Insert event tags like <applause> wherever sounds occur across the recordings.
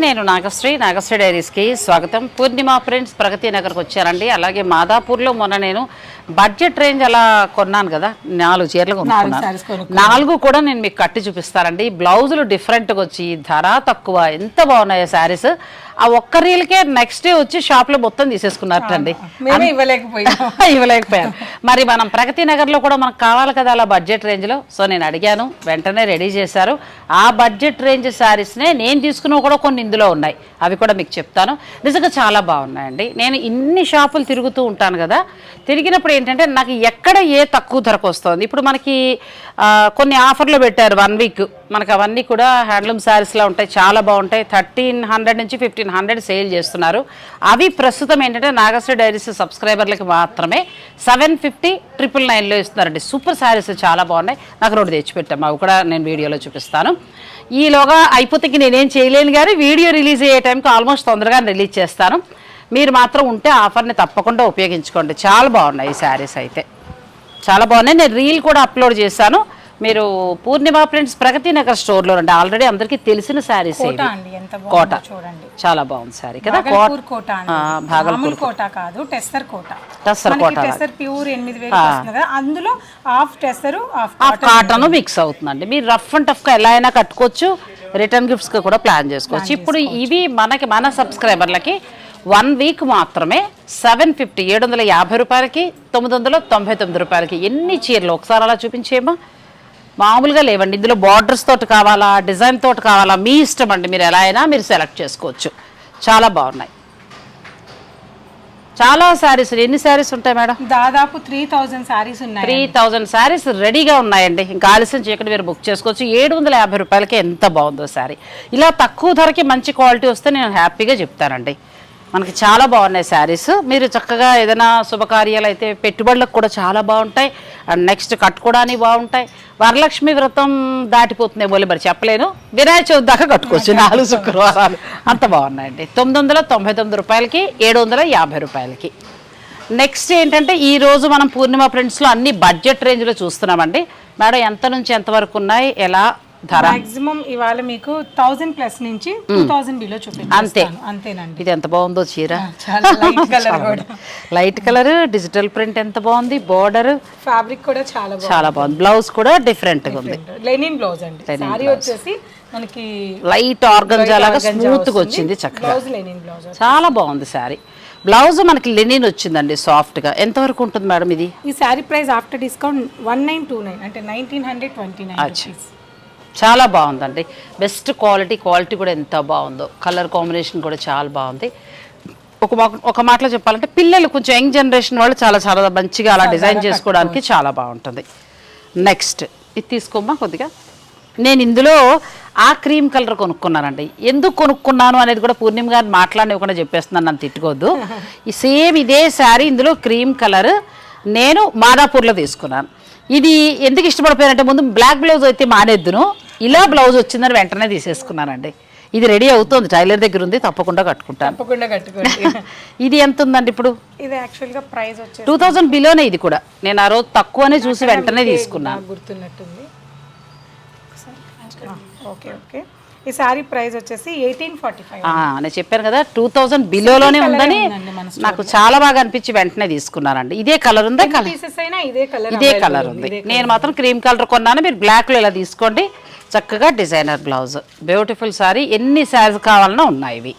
నేను నాగశ్రీ నాగశ్రీ డైరీస్కి స్వాగతం. పూర్ణిమ ఫ్రెండ్స్ ప్రగతి నగర్కి వచ్చారండి. అలాగే మాదాపూర్లో మొన్న నేను బడ్జెట్ రేంజ్ అలా కొన్నాను కదా నాలుగు చీరలు కొనుక్కున్నాను. నాలుగు కూడా నేను మీకు కట్టి చూపిస్తానండి. బ్లౌజులు డిఫరెంట్గా వచ్చి ధర తక్కువ ఎంత బాగున్నాయో శారీస్ ఆ ఒక్క రీల్కే నెక్స్ట్ డే వచ్చి షాప్లో మొత్తం తీసేసుకున్నారటండి ఇవ్వలేకపోయాను <laughs> మరి మనం ప్రగతి నగర్లో కూడా మనకు కావాలి కదా అలా బడ్జెట్ రేంజ్లో సో నేను అడిగాను వెంటనే రెడీ చేశారు. ఆ బడ్జెట్ రేంజ్ శారీస్నే నేను తీసుకున్నవి కూడా కొన్ని ఇందులో ఉన్నాయి. అవి కూడా మీకు చెప్తాను. నిజంగా చాలా బాగున్నాయండి. నేను ఇన్ని షాపులు తిరుగుతూ ఉంటాను కదా తిరిగినప్పుడు ఏంటంటే నాకు ఎక్కడ ఏ తక్కువ ధరకు వస్తుంది. ఇప్పుడు మనకి కొన్ని ఆఫర్లు పెట్టారు వన్ వీక్. మనకు అవన్నీ కూడా హ్యాండ్లూమ్ శారీస్లో ఉంటాయి చాలా బాగుంటాయి. థర్టీన్ హండ్రెడ్ నుంచి ఫిఫ్టీన్ హండ్రెడ్ సేల్ చేస్తున్నారు. అవి ప్రస్తుతం ఏంటంటే నాగశ్రీ డైరీస్ సబ్స్క్రైబర్లకి మాత్రమే సెవెన్ ఫిఫ్టీ ట్రిపుల్ నైన్లో ఇస్తున్నారండి. సూపర్ శారీస్ చాలా బాగున్నాయి. నాకు రెండు తెచ్చిపెట్టాము అవి కూడా నేను వీడియోలో చూపిస్తాను. ఈలోగా అయిపోతే నేనేం చేయలేను కానీ వీడియో రిలీజ్ అయ్యే టైంకి ఆల్మోస్ట్ తొందరగా రిలీజ్ చేస్తాను. మీరు మాత్రం ఉంటే ఆఫర్ని తప్పకుండా ఉపయోగించుకోండి. చాలా బాగున్నాయి ఈ శారీస్ అయితే. చాలా బాగున్నాయి. నేను రీల్ కూడా అప్లోడ్ చేశాను. మీరు పూర్ణిమ ఫ్రెండ్స్ ప్రగతి నగర్ స్టోర్లో అండి ఆల్రెడీ అందరికీ తెలిసిన శారీస్ కోట చూడండి. చాలా బాగుంది శారీ కదా. కోట. భాగల్పూర్ కోట. కాదు. టెస్సర్ కోట. టెస్సర్ కోట టెస్సర్ ప్యూర్ ఎనిమిది వేలు అందులో half tussar half cotton mix అవుతుందండి. మీరు రఫ్ అండ్ టఫ్గా ఎలా అయినా కట్టుకోవచ్చు. రిటర్న్ గిఫ్ట్స్కి కూడా ప్లాన్ చేసుకోవచ్చు. ఇప్పుడు ఇవి మనకి మన సబ్స్క్రైబర్లకి వన్ వీక్ మాత్రమే సెవెన్ ఫిఫ్టీ ఏడు వందల యాభై రూపాయలకి తొమ్మిది వందల తొంభై తొమ్మిది రూపాయలకి ఎన్ని చీరలు? ఒకసారి అలా చూపించేమా మామూలుగా లేవండి ఇందులో బార్డర్స్ తోటి కావాలా డిజైన్ తోటి కావాలా మీ ఇష్టం అండి. మీరు ఎలా అయినా మీరు సెలెక్ట్ చేసుకోవచ్చు. చాలా బాగున్నాయి. చాలా శారీస్ ఎన్ని శారీస్ ఉంటాయి మేడం? దాదాపు త్రీ థౌజండ్ సారీస్ ఉన్నాయి త్రీ థౌజండ్ శారీస్ రెడీగా ఉన్నాయండి. ఇంకా ఆలస్యం చేయకుండా మీరు బుక్ చేసుకోవచ్చు. ఏడు వందల యాభై రూపాయలకి ఎంత బాగుందో శారీ ఇలా తక్కువ ధరకి మంచి క్వాలిటీ వస్తే నేను హ్యాపీగా చెప్తానండి. మనకి చాలా బాగున్నాయి శారీస్. మీరు చక్కగా ఏదైనా శుభకార్యాలు అయితే పెట్టుబడులకు కూడా చాలా బాగుంటాయి. అండ్ నెక్స్ట్ కట్టుకోవడానికి బాగుంటాయి. వరలక్ష్మి వ్రతం దాటిపోతుంది బోలి మరి చెప్పలేను. వినాయక చవితి దాకా కట్టుకోవచ్చు. నాలుగు శుక్రవారాలు. అంత బాగున్నాయండి. తొమ్మిది వందల తొంభై తొమ్మిది రూపాయలకి ఏడు వందల యాభై రూపాయలకి. నెక్స్ట్ ఏంటంటే ఈ రోజు మనం పూర్ణిమ ఫ్రెండ్స్లో అన్ని బడ్జెట్ రేంజ్లో చూస్తున్నామండి. మేడం ఎంత నుంచి ఎంతవరకు ఉన్నాయి? ఎలా? ధర? మాక్సిమం ఇవాళ మీకు థౌజండ్ ప్లస్ నుంచి టూ థౌజండ్ బిలో అంతే. చూపిస్తాను అంతేనండి. ఇది ఎంత బాగుందో చీర? చాలా <laughs> లైట్ కలర్ కూడా. లైట్ కలర్ డిజిటల్ ప్రింట్ ఎంత బాగుంది? బోర్డర్ ఫ్యాబ్రిక్ కూడా చాలా చాలా బాగుంది. బ్లౌజ్ కూడా డిఫరెంట్గా ఉంది. లెనిన్ బ్లౌజ్ అండి. సారీ వచ్చేసి మనకి లైట్ ఆర్గంజా లాగా స్మూత్గా వచ్చింది చక్కగా. బ్లౌజ్ లెనిన్ బ్లౌజ్ చాలా బాగుంది శారీ బ్లౌజ్ మనకి లెనిన్ వచ్చిందండి సాఫ్ట్గా ఎంతవరకు ఉంటుంది మేడం ఇది? ఈ sari price after discount one nine two nine అంటే నైన్టీన్ హండ్రెడ్ ట్వంటీ నైన్. చాలా బాగుందండి. బెస్ట్ క్వాలిటీ క్వాలిటీ కూడా ఎంత బాగుందో. కలర్ కాంబినేషన్ కూడా చాలా బాగుంది. ఒక ఒక మాటలో చెప్పాలంటే పిల్లలు కొంచెం యంగ్ జనరేషన్ వాళ్ళు చాలా చాలా మంచిగా అలా డిజైన్ చేసుకోవడానికి చాలా బాగుంటుంది. నెక్స్ట్ ఇది తీసుకోమ్మా కొద్దిగా. నేను ఇందులో ఆ క్రీమ్ కలర్ కొనుక్కున్నానండి. ఎందుకు కొనుక్కున్నాను అనేది కూడా పూర్ణిమ గారు మాట్లాడినవ్వకుండా చెప్పేస్తున్నాను నన్ను తిట్టుకోవద్దు ఈ సేమ్ ఇదే శారీ ఇందులో క్రీమ్ కలర్ నేను మాదాపూర్లో తీసుకున్నాను. ఇది ఎందుకు ఇష్టపడిపోయానంటే ముందు బ్లాక్ బ్లౌజ్ అయితే మానేద్దును. ఇలా బ్లౌజ్ వచ్చిందని వెంటనే తీసేసుకున్నానండి. ఇది రెడీ అవుతుంది. టైలర్ దగ్గర ఉంది. తప్పకుండా కట్టుకుంటాను. తప్పకుండా కట్టుకోండి. <laughs> ఇది ఎంత ఉందండి ఇప్పుడు? ఇది యాక్చువల్గా ప్రైస్ వచ్చేసి టూ థౌజండ్ బిలోనే ఇది కూడా. నేను ఆ రోజు తక్కువనే చూసి వెంటనే తీసుకున్నాను. నాకు గుర్తున్నట్టుంది. Okay okay. ఈ శారీ ప్రైస్ వచ్చేసి ఎయిటీన్ ఫార్టీ ఫైవ్ ఆ, నేను చెప్పాను కదా టూ థౌజండ్ బిలోలోనే ఉందని నాకు చాలా బాగా అనిపించి వెంటనే తీసుకున్నానండి. ఇదే కలర్ ఉందా? కలర్. పీసెస్ అయినా ఇదే కలర్ ఇదే కలర్ ఉంది నేను మాత్రం క్రీమ్ కలర్ కొన్నాను. మీరు బ్లాక్లో ఇలా తీసుకోండి. చక్కగా డిజైనర్ బ్లౌజ్. Beautiful sorry. ఎన్ని శారీస్ కావాలన్నా ఉన్నాయి ఇవి.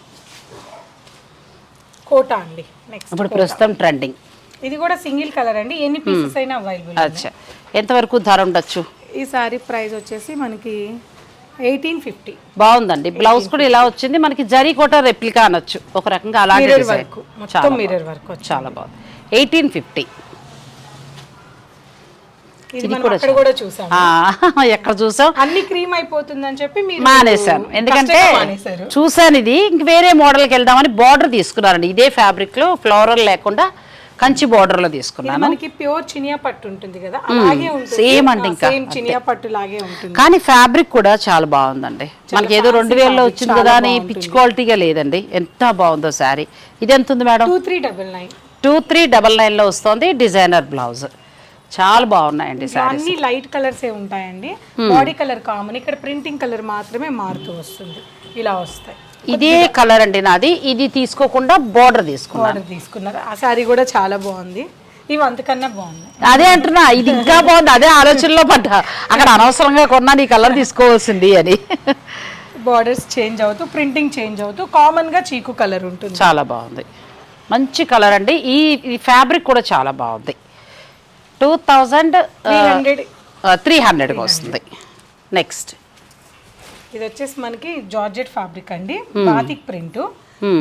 కోట అండి. నెక్స్ట్ ఇప్పుడు ప్రస్తుతం ట్రెండింగ్. ఇది కూడా సింగిల్ కలర్ అండి. ఎన్ని పీసెస్ అయినా అవైలబుల్ అచ్చా. ఎంతవరకు ధర ఉండొచ్చు? ఈ శారీ ప్రైస్ వచ్చేసి మనకి ఎయిటీన్ ఫిఫ్టీ. బాగుందండి. బ్లౌజ్ కూడా ఇలా వచ్చింది. మనకి జరీ కోట రెప్లికా అనొచ్చు. ఒక రకంగా అలాంటి మిర్రర్ వర్క్ మొత్తం మిర్రర్ వర్క్ చాలా బాగుంది. ఎయిటీన్ ఫిఫ్టీ ఇది మనం అక్కడ కూడా చూసాం <laughs> ఎక్కడ చూసాం? అన్ని క్రీమ్ అయిపోతుందని చెప్పి మానేశాను. ఎందుకంటే చూసాను ఇది. ఇంక వేరే మోడల్కి వెళ్దామని బార్డర్ తీసుకున్నారండి ఇదే ఫ్యాబ్రిక్లో ఫ్లోరల్ లేకుండా కంచి బార్డర్లో తీసుకున్నాను. మనకి ప్యూర్ చినియా పట్టు ఉంటుంది కదా అలాగే సేమ్ అండి ఇంకా చినియా పట్టు లాగే ఉంటుంది. కానీ ఫ్యాబ్రిక్ కూడా చాలా బాగుందండి. మనకి ఏదో రెండు వేలలో వచ్చింది కదా అని పిచ్ క్వాలిటీగా లేదండి. ఎంత బాగుందో శారీ. ఇది ఎంత ఉంది madam? Two three double nine. Two three double నైన్లో వస్తుంది డిజైనర్ బ్లౌజ్. చాలా బాగున్నాయండి అన్ని లైట్ కలర్స్ ఏ ఉంటాయండి. బాడీ కలర్ కామన్ ఇక్కడ ప్రింటింగ్ కలర్ మాత్రమే మారుతూ వస్తుంది. ఇలా వస్తాయి. ఇదే కలర్ అండి నాది. ఇది తీసుకోకుండా బోర్డర్ తీసుకున్నాను. ఆర్డర్ తీసుకున్నారు. ఆ శారీ కూడా చాలా బాగుంది. ఇవి అంతకన్నా బాగున్నాయి. అదే అంటున్నా ఇది ఇంకా బాగుంది. అదే ఆలోచనలో పడ్డా. అక్కడ అనవసరంగా కొన్నాను ఈ కలర్ తీసుకోవాల్సింది అని. బార్డర్స్ చేంజ్ అవుతూ ప్రింటింగ్ చేంజ్ అవుతూ కామన్గా చీకు కలర్ ఉంటుంది. చాలా బాగుంది. మంచి కలర్ అండి. ఈ ఫ్యాబ్రిక్ కూడా చాలా బాగుంది. Two thousand three hundred. Three హండ్రెడ్కి వస్తుంది. నెక్స్ట్. ఇది వచ్చేసి మనకి జార్జెట్ ఫ్యాబ్రిక్ అండి. Batik print.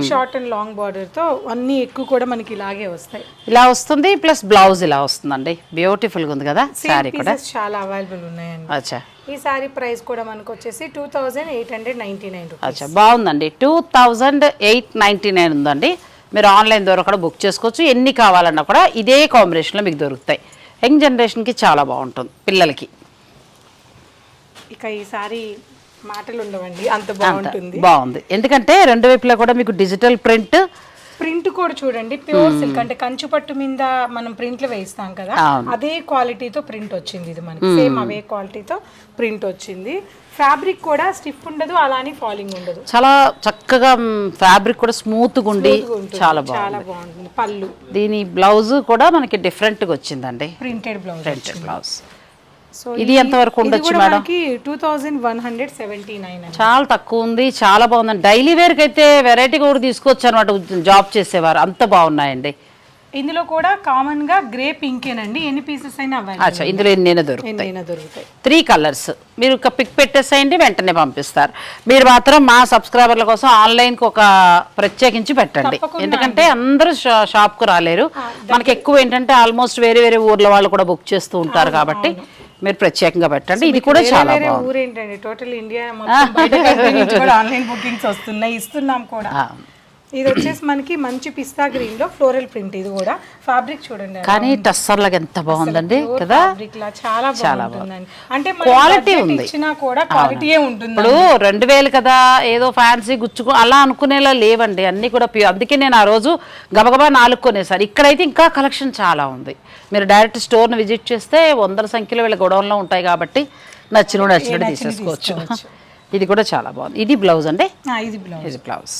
Short and long బార్డర్తో అన్ని ఎక్కువ కూడా మనకి ఇలాగే వస్తాయి. ఇలా వస్తుంది ప్లస్ బ్లౌజ్ ఇలా వస్తుందండి. బ్యూటిఫుల్గా ఉంది కదా సేమ్ శారీ కూడా. చాలా అవైలబుల్ ఉన్నాయండి. అచ్చా. ఈ సారీ ప్రైస్ కూడా మనకు వచ్చేసి two thousand eight hundred ninety nine అచ్చా బాగుందండి. Two thousand eight ninety nine ఉందండి. మీరు ఆన్లైన్ ద్వారా కూడా బుక్ చేసుకోవచ్చు. ఎన్ని కావాలన్నా కూడా ఇదే కాంబినేషన్లో మీకు దొరుకుతాయి. యంగ్ జనరేషన్కి చాలా బాగుంటుంది పిల్లలకి. ఇక ఈ సారీ మాటలు ఉండవండి అంత బాగుంటుంది. బాగుంది. ఎందుకంటే రెండు వైపులా కూడా మీకు డిజిటల్ ప్రింట్ ప్రింట్ కూడా చూడండి ప్యూర్ సిల్క్ అంటే కంచు పట్టు మీద మనం ప్రింట్లు వేయిస్తాం కదా. అదే క్వాలిటీతో ప్రింట్ వచ్చింది ఇది మనకి. సేమ్ అవే క్వాలిటీతో ప్రింట్ వచ్చింది. ఫ్యాబ్రిక్ కూడా స్టిఫ్ ఉండదు అలానే ఫాలింగ్ ఉండదు. చాలా చక్కగా ఫ్యాబ్రిక్ కూడా స్మూత్గా ఉండి ఉంటుంది. చాలా బాగుంది. పళ్ళు. దీని బ్లౌజ్ కూడా మనకి డిఫరెంట్గా వచ్చిందండి. Printed blouse printed blouse. So ఇది ఎంతవరకు ఉండొచ్చు madam? Two thousand one hundred seventy nine చాలా తక్కువ ఉంది చాలా బాగుందండి. డైలీ వేర్కి అయితే వెరైటీ కూడా తీసుకోవచ్చు అనమాట జాబ్ చేసేవారు. అంత బాగున్నాయండి. ఇందులో కూడా కామన్గా గ్రే పింకేనండి ఎన్ని పీసెస్ అయినా అచ్చా ఇందులో ఎన్నైనా దొరుకుతాయి? దొరుకుతాయి. త్రీ కలర్స్ మీరు పిక్ పెట్టేసేయండి వెంటనే పంపిస్తారు. మీరు మాత్రం మా సబ్స్క్రైబర్ల కోసం ఆన్లైన్కి ఒక ప్రత్యేకించి పెట్టండి. ఎందుకంటే అందరూ షా- షాప్కు రాలేరు. మనకి ఎక్కువ ఏంటంటే ఆల్మోస్ట్ వేరే వేరే ఊర్ల వాళ్ళు కూడా బుక్ చేస్తూ ఉంటారు కాబట్టి మీరు ప్రత్యేకంగా పెట్టండి. ఇది కూడా చాలా ఊరేంటండి. టోటల్ ఇండియా ఆన్లైన్ బుకింగ్స్ వస్తున్నాయి ఇస్తున్నాం కూడా. ఇది వచ్చేసి మనకి మంచి పిస్తా గ్రీన్లో ఫ్లోరల్ ప్రింట్ ఇది కూడా. ఫ్యాబ్రిక్ చూడండి కానీ టస్సర్లకు ఎంత బాగుందండి కదా? ఫ్యాబ్రిక్ లా చాలా బాగుంటుందండి. అంటే క్వాలిటీ ఉంది. ఇచ్చినా కూడా క్వాలిటీయే ఉంటుంది ఇప్పుడు రెండు వేలు కదా ఏదో ఫ్యాన్సీ గుచ్చుకు అలా అనుకునేలా లేవండి అన్నీ కూడా ప్యూర్ అందుకే నేను ఆ రోజు గబగబా నాలుగు కొనేసాను. ఇక్కడైతే ఇంకా కలెక్షన్ చాలా ఉంది. మీరు డైరెక్ట్ స్టోర్ని విజిట్ చేస్తే వందల సంఖ్యలో వీళ్ళ గొడవల్లో ఉంటాయి కాబట్టి నచ్చిన నచ్చినట్టు తీసేసుకోవచ్చు. ఇది కూడా చాలా బాగుంది. ఇది బ్లౌజ్ అండి? ఇది బ్లౌజ్ ఇది బ్లౌజ్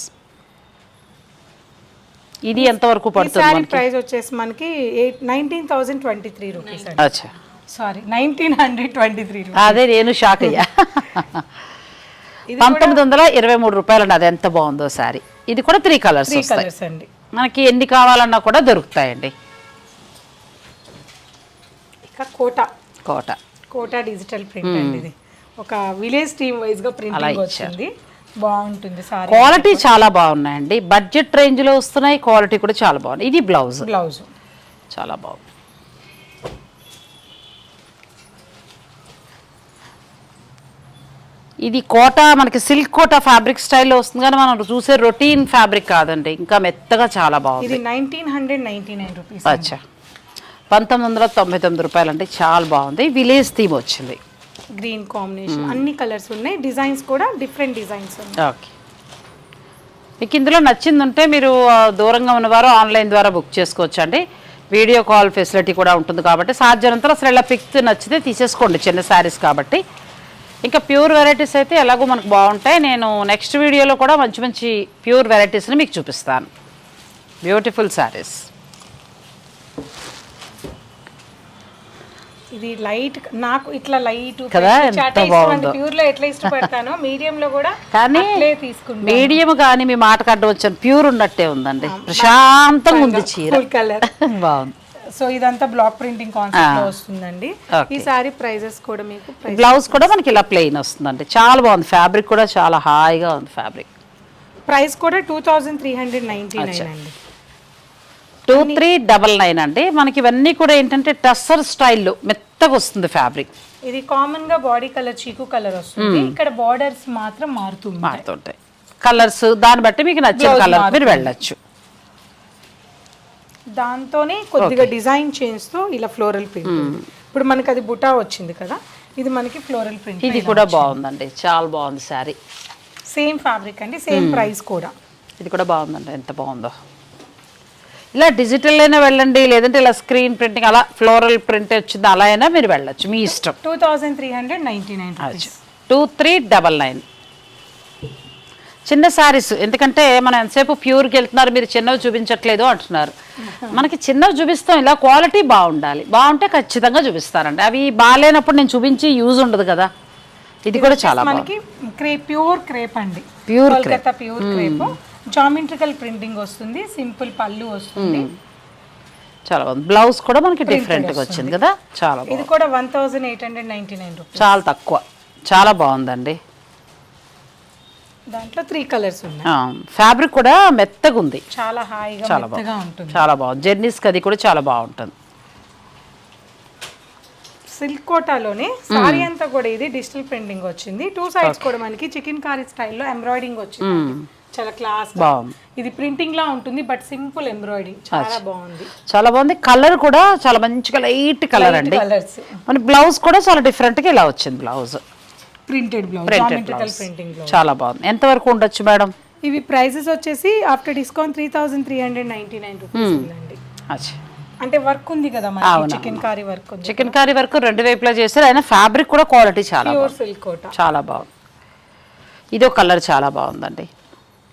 ఇది ఎంతవరకు పడుతుంది ప్రైస్ వచ్చేసి మనకి eight nineteen thousand twenty three rupees అండి. అచ్చా. Sorry nineteen hundred twenty three అదే నేను షాక్ అయ్యా. <laughs> పంతొమ్మిది వందల ఇరవై మూడు రూపాయలండి అది ఎంత బాగుందో సారీ. ఇది కూడా త్రీ కలర్స్ త్రీ వస్తాయి. కలర్స్ అండి. మనకి ఎన్ని కావాలన్నా కూడా దొరుకుతాయండి. ఇక కోట. కోట. కోటా డిజిటల్ ప్రింట్ అండి ఇది. ఒక విలేజ్ టీమ్ వైజ్గా ప్రింటింగ్ వచ్చింది. బాగుంటుంది సారీ. క్వాలిటీ చాలా బాగున్నాయండి. బడ్జెట్ రేంజ్లో వస్తున్నాయి క్వాలిటీ కూడా చాలా బాగుంది ఇది బ్లౌజ్. బ్లౌజ్. చాలా బాగుంది. ఇది కోట మనకి సిల్క్ కోట ఫ్యాబ్రిక్ స్టైల్లో వస్తుంది కానీ మనం చూసే రొటీన్ ఫ్యాబ్రిక్ కాదండి. ఇంకా మెత్తగా చాలా బాగుంది. ఇది nineteen hundred ninety nine rupees అచ్చా. పంతొమ్మిది వందల తొంభై తొమ్మిది రూపాయలు అంటే చాలా బాగుంది. విలేజ్ థీమ్ వచ్చింది. Green combination. అన్ని కలర్స్ ఉన్నాయి. డిజైన్స్ కూడా డిఫరెంట్ డిజైన్స్ ఉన్నాయి. ఓకే మీకు ఇందులో నచ్చింది ఉంటే మీరు దూరంగా ఉన్నవారు ఆన్లైన్ ద్వారా బుక్ చేసుకోవచ్చు అండి వీడియో కాల్ ఫెసిలిటీ కూడా ఉంటుంది కాబట్టి సాధ్యనంతరం అసలు ఇలా పిక్ నచ్చితే తీసేసుకోండి చిన్న శారీస్ కాబట్టి. ఇంకా ప్యూర్ వెరైటీస్ అయితే ఎలాగో మనకు బాగుంటాయి. నేను నెక్స్ట్ వీడియోలో కూడా మంచి మంచి ప్యూర్ వెరైటీస్ని మీకు చూపిస్తాను. బ్యూటిఫుల్ శారీస్. ఇది లైట్ నాకు ఇట్లా లైట్ కదా, ఎంత బాగుందో. ప్యూర్లో ఎట్లా ఇష్టపడతానో మీడియం లో కూడా కానీ మీడియం కానీ మీ మాట కడ్డ వచ్చాను ప్యూర్ ఉన్నట్టే ఉందండి. ప్రశాంతంగా ఉంది చీర. కలర్ <laughs> బాగుంది. సో ఇదంతా బ్లాక్ ప్రింటింగ్ కాన్సెప్ట్లో వస్తుందండి. ఈ సారీ ప్రైజెస్ కూడా మీకు బ్లౌజ్ కూడా మనకి ఇలా ప్లెయిన్ వస్తుందండి. చాలా బాగుంది. ఫ్యాబ్రిక్ కూడా చాలా హాయిగా ఉంది ఫ్యాబ్రిక్ ప్రైస్ కూడా two thousand three hundred ninety nine అండి. టూ త్రీ డబల్ నైన్ అండి. మనకి ఇవన్నీ కూడా ఏంటంటే టస్సర్ స్టైల్లో మెత్తగా వస్తుంది ఫ్యాబ్రిక్. ఇది కామన్గా బాడీ కలర్ చీకు కలర్ వస్తుంది. ఇక్కడ బార్డర్స్ మాత్రం మారుతుంది మారుతుంటాయి. కలర్స్ దాన్ని బట్టి మీకు నచ్చిన కలర్ మీరు. వెళ్ళొచ్చు. దాంతోనే కొద్దిగా డిజైన్ చేంజ్తో ఇలా ఫ్లోరల్ ప్రింట్ ఇప్పుడు మనకి అది బుటా వచ్చింది కదా ఇది మనకి ఫ్లోరల్ ప్రింట్ ఇది కూడా బాగుందండి. చాలా బాగుంది శారీ. సేమ్ ఫ్యాబ్రిక్ అండి సేమ్ ప్రైస్ కూడా. ఇది కూడా బాగుందండి. ఎంత బాగుందో. ఇలా డిజిటల్ అయినా వెళ్ళండి లేదంటే ఇలా స్క్రీన్ ప్రింటింగ్ అలా ఫ్లోరల్ ప్రింట్ వచ్చింది అలా అయినా మీరు వెళ్ళొచ్చు మీ ఇష్టం. Two thousand three hundred ninety nine two three double nine చిన్న శారీస్ ఎందుకంటే మనం ఎంతసేపు ప్యూర్కి వెళ్తున్నారు మీరు చిన్నవి చూపించట్లేదు అంటున్నారు. మనకి చిన్నవి చూపిస్తాం ఇలా క్వాలిటీ బాగుండాలి. బాగుంటే ఖచ్చితంగా చూపిస్తారండి. అవి బాగాలేనప్పుడు నేను చూపించి యూజ్ ఉండదు కదా. ఇది కూడా చాలా మనకి క్రేప్ ప్యూర్ క్రేప్ అండి. Pure Kolkata pure crepe geometrical printing వస్తుంది సింపుల్ పళ్ళు వస్తుంది. చాలా బాగుంది. బ్లౌజ్ కూడా మనకి డిఫరెంట్గా వచ్చింది కదా? చాలా ఇది కూడా one thousand eight hundred ninety nine rupees చాలా తక్కువ. చాలా బాగుందండి. దాంట్లో త్రీ కలర్స్ ఉన్నాయి. ఫ్యాబ్రిక్ కూడా మెత్తగా ఉంది. చాలా హాయిగా చాలా ఉంటుంది. చాలా బాగుంది. జర్నీస్కి అది కూడా చాలా బాగుంటుంది. సిల్క్ కోటాలోనే సారీ అంతా కూడా ఇది డిజిటల్ ప్రింటింగ్ వచ్చింది. టూ సైడ్స్ కూడా మనకి చికెన్ కారీ స్టైల్లో ఎంబ్రాయిడింగ్ వచ్చింది. చాలా క్లాస్ బాగుంది. ఇది ప్రింటింగ్ లా ఉంటుంది బట్ సింపుల్ ఎంబ్రాయిడింగ్ చాలా బాగుంది. చాలా బాగుంది. కలర్ కూడా చాలా మంచిగా లైట్ కలర్ అండి. కలర్స్ మన బ్లౌజ్ కూడా చాలా డిఫరెంట్గా ఇలా వచ్చింది బ్లౌజ్ ప్రింటెడ్ బ్లౌజ్ ప్రింటింగ్ చాలా బాగుంది. ఎంతవరకు ఉండొచ్చు మేడం? ఇవి ప్రైసెస్ వచ్చేసి after discount three thousand three hundred ninety nine rupees అంటే వర్క్ ఉంది కదా chicken curry work chicken curry వరకు రెండు వైపులా చేశారు. అయినా ఫ్యాబ్రిక్ కూడా క్వాలిటీ చాలా సిల్క్ చాలా బాగుంది. ఇదో కలర్ చాలా బాగుందండి.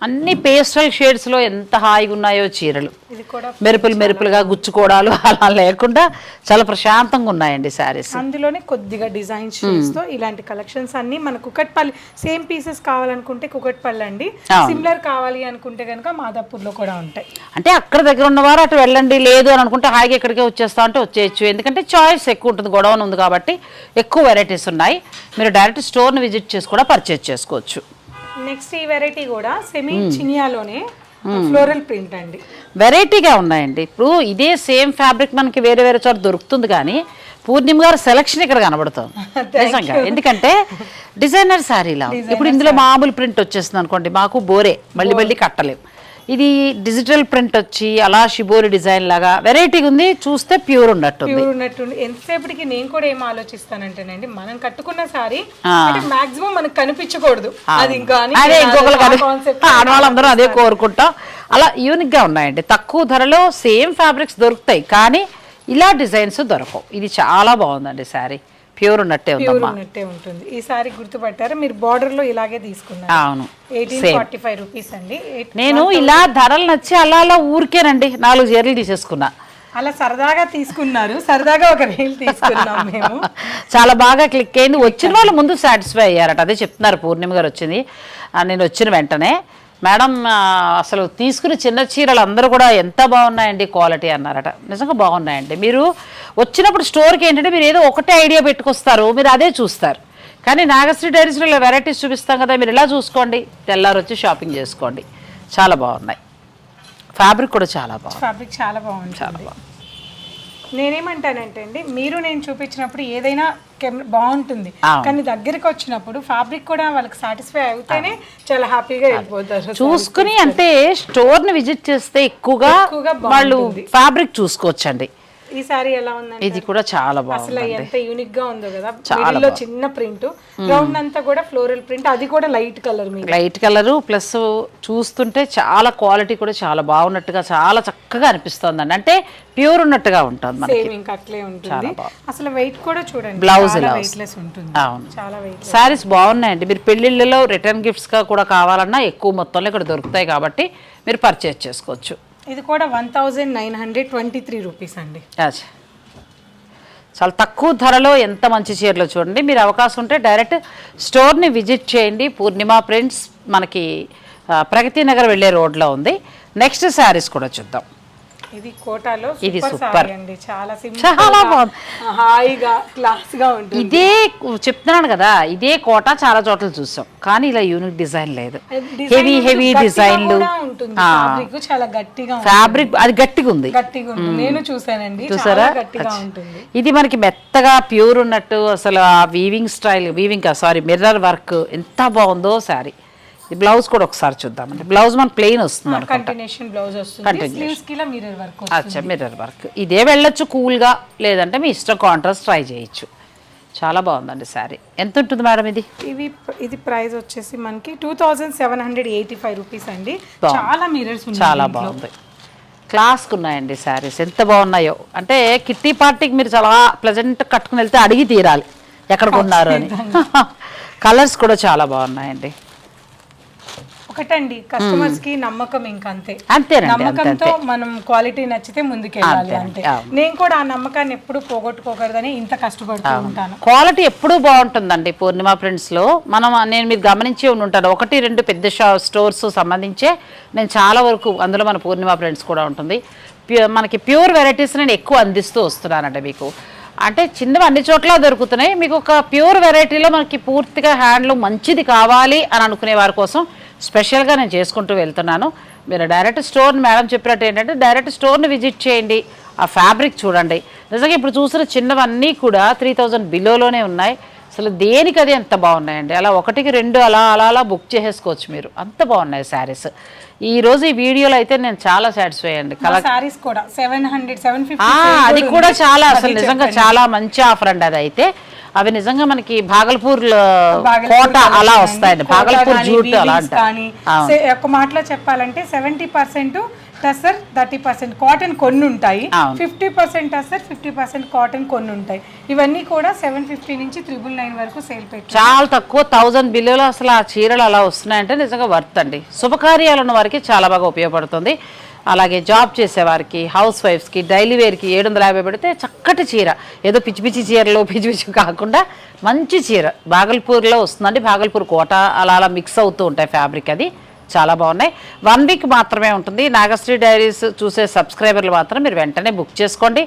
అన్ని పేస్టల్ షేడ్స్లో ఎంత హాయిగా ఉన్నాయో చీరలు. ఇది కూడా మెరుపులు మెరుపులుగా గుచ్చుకోవడాలు <laughs> అలా లేకుండా చాలా ప్రశాంతంగా ఉన్నాయండి శారీస్. అందులోనే కొద్దిగా డిజైన్ షేడ్స్తో ఇలాంటి కలెక్షన్స్ అన్ని మన కుకట్పల్లి సేమ్ పీసెస్ కావాలనుకుంటే కుకట్పల్లి అండి. సిమిలర్ కావాలి అనుకుంటే కనుక మాదాపూర్లో కూడా ఉంటాయి. అంటే అక్కడ దగ్గర ఉన్నవారు అటు వెళ్ళండి లేదు అని అనుకుంటే హాయిగా ఇక్కడికే వచ్చేస్తా అంటే వచ్చేయచ్చు. ఎందుకంటే చాయిస్ ఎక్కువ ఉంటుంది గొడవన ఉంది కాబట్టి ఎక్కువ వెరైటీస్ ఉన్నాయి. మీరు డైరెక్ట్ స్టోర్ని విజిట్ చేసి కూడా పర్చేజ్ చేసుకోవచ్చు. నెక్స్ట్ ఈ వెరైటీ కూడా సెమీ చినియాలోనే ఫ్లోరల్ ప్రింట్ అండి. వెరైటీగా ఉన్నాయండి. ఇప్పుడు ఇదే సేమ్ ఫ్యాబ్రిక్ మనకి వేరే వేరే చోట దొరుకుతుంది కానీ పూర్ణిమ గారు సెలక్షన్ ఇక్కడ కనబడుతుంది. <laughs> నిజంగా. ఎందుకంటే <laughs> డిజైనర్ శారీలా ఇప్పుడు ఇందులో మామూలు ప్రింట్ వచ్చేస్తుంది అనుకోండి మాకు బోరే మళ్ళీ మళ్ళీ కట్టలేం. ఇది డిజిటల్ ప్రింట్ వచ్చి అలా షిబోరి డిజైన్ లాగా వెరైటీగా ఉంది చూస్తే ప్యూర్ ఉన్నట్టుంది. ప్యూర్ ఉన్నట్టు ఎంతసేపటికి నేను కూడా ఏం ఆలోచిస్తానంటేనండి మనం కట్టుకున్న సారీ మాక్సిమం మనకు కనిపించకూడదు. అది ఇంకా అదే ఇంకొకరు ఆడవాళ్ళందరూ అదే కోరుకుంటాం. అలా యూనిక్గా ఉన్నాయండి. తక్కువ ధరలో సేమ్ ఫ్యాబ్రిక్స్ దొరుకుతాయి కానీ ఇలా డిజైన్స్ దొరకవు. ఇది చాలా బాగుందండి శారీ ప్యూర్ ఉన్నట్టే ప్యూర్ ఉందమ్మా ఉన్నట్టే ఉంటుంది. ఈ సారీ గుర్తుపట్టారా? మీరు బార్డర్లో ఇలాగే తీసుకున్నారు. అవును ఎయిటీన్ ఫార్టీ ఫైవ్ రూపీస్ అండి. Eight- నేను ఇలా ధరలు నచ్చి అలా అలా ఊరికేనండి నాలుగు చీరలు తీసేసుకున్నా. అలా సరదాగా తీసుకున్నారు. సరదాగా ఒక రీల్ తీసుకున్నాం <laughs> మేము. చాలా బాగా క్లిక్ అయింది. వచ్చిన వాళ్ళు ముందు సాటిస్ఫై అయ్యారట. అదే చెప్తున్నారు పూర్ణిమ గారు వచ్చింది. ఆ, నేను వచ్చిన వెంటనే. మేడం అసలు తీసుకున్న చిన్న చీరలు అందరూ కూడా ఎంత బాగున్నాయండి క్వాలిటీ అన్నారట. నిజంగా బాగున్నాయండి. మీరు వచ్చినప్పుడు స్టోర్కి ఏంటంటే మీరు ఏదో ఒకటే ఐడియా పెట్టుకొస్తారు మీరు అదే చూస్తారు. కానీ నాగశ్రీ డైరీస్లో ఇలా వెరైటీస్ చూపిస్తాం కదా మీరు ఇలా చూసుకోండి తెల్లారు వచ్చి షాపింగ్ చేసుకోండి. చాలా బాగున్నాయి. ఫ్యాబ్రిక్ కూడా చాలా బాగుంది. ఫ్యాబ్రిక్ చాలా బాగుంది. చాలా బాగుంది. నేనేమంటానంటే అండి మీరు నేను చూపించినప్పుడు ఏదైనా బాగుంటుంది. కానీ దగ్గరికి వచ్చినప్పుడు ఫ్యాబ్రిక్ కూడా వాళ్ళకి సాటిస్ఫై అవుతేనే చాలా హ్యాపీగా వెళ్ళిపోతారు. చూసుకుని అంటే స్టోర్ని విజిట్ చేస్తే ఎక్కువగా ఎక్కువగా వాళ్ళు ఫ్యాబ్రిక్ చూసుకోవచ్చండి. ఈ సారీ ఎలా ఉందండి ఇది కూడా చాలా అసలు బాగుంది ఎంత యూనిక్గా ఉందో కదా. చాలా చిన్న ప్రింట్. రౌండ్ అంతా కూడా ఫ్లోరల్ ప్రింట్ అది కూడా light colour light colour plus చూస్తుంటే చాలా క్వాలిటీ కూడా చాలా బాగున్నట్టుగా చాలా చక్కగా అనిపిస్తుందండి. అంటే ప్యూర్ ఉన్నట్టుగా ఉంటుంది మనకి. సేమ్ ఇంకా అట్లే ఉంటుంది. అసలు వెయిట్ కూడా చూడండి ఇలా వెయిట్లెస్ ఉంటుంది. అవును. చాలా వెయిట్ శారీస్ బాగున్నాయండి. మీరు పెళ్ళిళ్ళలో రిటర్న్ గిఫ్ట్స్గా కూడా కావాలన్నా ఎక్కువ మొత్తంలో ఇక్కడ దొరుకుతాయి కాబట్టి మీరు పర్చేజ్ చేసుకోవచ్చు. ఇది కూడా one thousand nine hundred twenty three rupees అండి చాలా తక్కువ ధరలో ఎంత మంచి చీరలో చూడండి. మీరు అవకాశం ఉంటే డైరెక్ట్ స్టోర్ని విజిట్ చేయండి. పూర్ణిమ ప్రింట్స్ మనకి ప్రగతి నగర్ వెళ్ళే రోడ్లో ఉంది. నెక్స్ట్ శారీస్ కూడా చూద్దాం. ఇది కోటాలో ఇది సూపర్. సారీ అండి. చాలా సింపుల్ చాలా బాగుంది. హాయిగా క్లాస్గా ఉంటుంది. ఇదే చెప్తున్నాను కదా ఇదే కోట చాలా చోట్ల చూసాం. కానీ ఇలా యూనిక్ డిజైన్ లేదు. హెవీ హెవీ డిజైన్లు చాలా గట్టిగా. ఫ్యాబ్రిక్ అది గట్టిగా ఉంది. గట్టిగా ఉంటుంది. నేను చూసానండి చూసారా? గట్టిగా ఉంటుంది. ఇది మనకి మెత్తగా ప్యూర్ ఉన్నట్టు అసలు ఆ weaving style weaving sari mirror work ఎంత బాగుందో శారీ ఈ బ్లౌజ్ కూడా ఒకసారి చూద్దామండి. బ్లౌజ్ మన ప్లెయిన్ వస్తుంది కంటిన్యూషన్ బ్లౌజ్ వస్తుంది. స్లీవ్స్కి ఇలా మిర్రర్ వర్క్ అచ్చా మిర్రర్ వర్క్ ఇదే వెళ్ళొచ్చు కూల్గా లేదంటే మీ ఇష్టం కాంట్రాస్ట్ ట్రై చేయొచ్చు. చాలా బాగుందండి శారీ ఎంత ఉంటుంది మేడం ఇది? ఇవి ఇది ప్రైస్ వచ్చేసి మనకి two thousand seven hundred eighty five rupees అండి చాలా ఉన్నాయి చాలా బాగుంది. క్లాస్కి ఉన్నాయండి శారీస్ ఎంత బాగున్నాయో. అంటే కిట్టి పార్టీకి మీరు చాలా ప్లెజెంట్ కట్టుకుని వెళ్తే అడిగి తీరాలి. ఎక్కడ కొన్నారు అని. కలర్స్ <laughs> కూడా చాలా బాగున్నాయండి. ఒకటండి కస్టమర్స్కి నమ్మకం ఇంక అంతే అంతే నమ్మకంతో మనం క్వాలిటీ నచ్చితే ముందుకెళ్ళాలి అంతే నేను కూడా ఆ నమ్మకాన్ని ఎప్పుడు పోగొట్టుకోకూడదని ఇంత కష్టపడుతూ ఉంటాను. క్వాలిటీ ఎప్పుడూ బాగుంటుందండి పూర్ణిమ ప్రింట్స్లో మనం నేను మీరు గమనించి ఉండి ఉంటాను. ఒకటి రెండు పెద్ద స్టోర్స్ సంబంధించే నేను చాలా వరకు అందులో మన పూర్ణిమ ప్రింట్స్ కూడా ఉంటుంది. మనకి ప్యూర్ వెరైటీస్ నేను ఎక్కువ అందిస్తూ వస్తున్నానండి మీకు. అంటే చిన్నవి అన్ని చోట్ల దొరుకుతున్నాయి. మీకు ఒక ప్యూర్ వెరైటీలో మనకి పూర్తిగా హ్యాండ్లు మంచిది కావాలి అని అనుకునే వారి కోసం స్పెషల్గా నేను చేసుకుంటూ వెళ్తున్నాను. మీరు డైరెక్ట్ స్టోర్ మేడం చెప్పినట్టు ఏంటంటే డైరెక్ట్ స్టోర్ని విజిట్ చేయండి. ఆ ఫ్యాబ్రిక్ చూడండి. నిజంగా ఇప్పుడు చూసిన చిన్నవన్నీ కూడా త్రీ థౌజండ్ బిలోలోనే ఉన్నాయి. అసలు దేనికి అది ఎంత బాగున్నాయండి? అలా ఒకటికి రెండు అలా అలా అలా బుక్ చేసేసుకోవచ్చు మీరు. అంత బాగున్నాయి శారీస్. ఈ రోజు ఈ వీడియోలో అయితే నేను చాలా సాటిస్ఫై అండి. సారీస్ కూడా సెవెన్ హండ్రెడ్ సెవెన్ అది కూడా చాలా అసలు నిజంగా చాలా మంచి ఆఫర్ అండి అది అయితే అవి నిజంగా మనకి భాగల్పూర్ కోట అలా వస్తాయండి. భాగల్పూర్ జూట్ అలా ఒక మాటలో చెప్పాలంటే seventy percent tussar thirty percent cotton కొన్ని ఉంటాయి. Fifty percent tussar fifty percent cotton కొన్ని ఉంటాయి. ఇవన్నీ కూడా సెవెన్ ఫిఫ్టీ నుంచి త్రిబుల్ నైన్ వరకు సేల్ పెట్టి చాలా తక్కువ థౌజండ్ బిల్లులో అసలు ఆ చీరలు అలా వస్తున్నాయంటే నిజంగా వర్త్ అండి. శుభకార్యాలు ఉన్న వారికి చాలా బాగా ఉపయోగపడుతుంది. అలాగే జాబ్ చేసేవారికి హౌస్ వైఫ్స్కి డైలీ వేర్కి ఏడు వందల యాభై పెడితే చక్కటి చీర. ఏదో పిచ్చి పిచ్చి చీరలు పిచ్చి పిచ్చి కాకుండా మంచి చీర. భాగల్పూర్లో వస్తుందండి. భాగల్పూర్ కోట అలా అలా మిక్స్ అవుతూ ఉంటాయి ఫ్యాబ్రిక్ అది. చాలా బాగున్నాయి. వన్ వీక్ మాత్రమే ఉంటుంది. నాగశ్రీ డైరీస్ చూసే సబ్స్క్రైబర్లు మాత్రం మీరు వెంటనే బుక్ చేసుకోండి.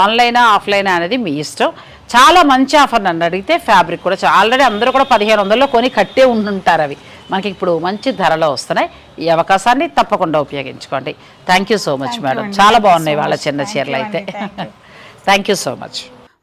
ఆన్లైనా ఆఫ్లైనా అనేది మీ ఇష్టం. చాలా మంచి ఆఫర్ నన్ను అడిగితే ఫ్యాబ్రిక్ కూడా ఆల్రెడీ అందరూ కూడా పదిహేను వందల్లో కొని కట్టే ఉండుంటారు అవి. మనకి ఇప్పుడు మంచి ధరలో వస్తున్నాయి. ఈ అవకాశాన్ని తప్పకుండా ఉపయోగించుకోండి. Thank you so much madam చాలా బాగున్నాయి వాళ్ళ చిన్న చీరలు అయితే. Thank you so much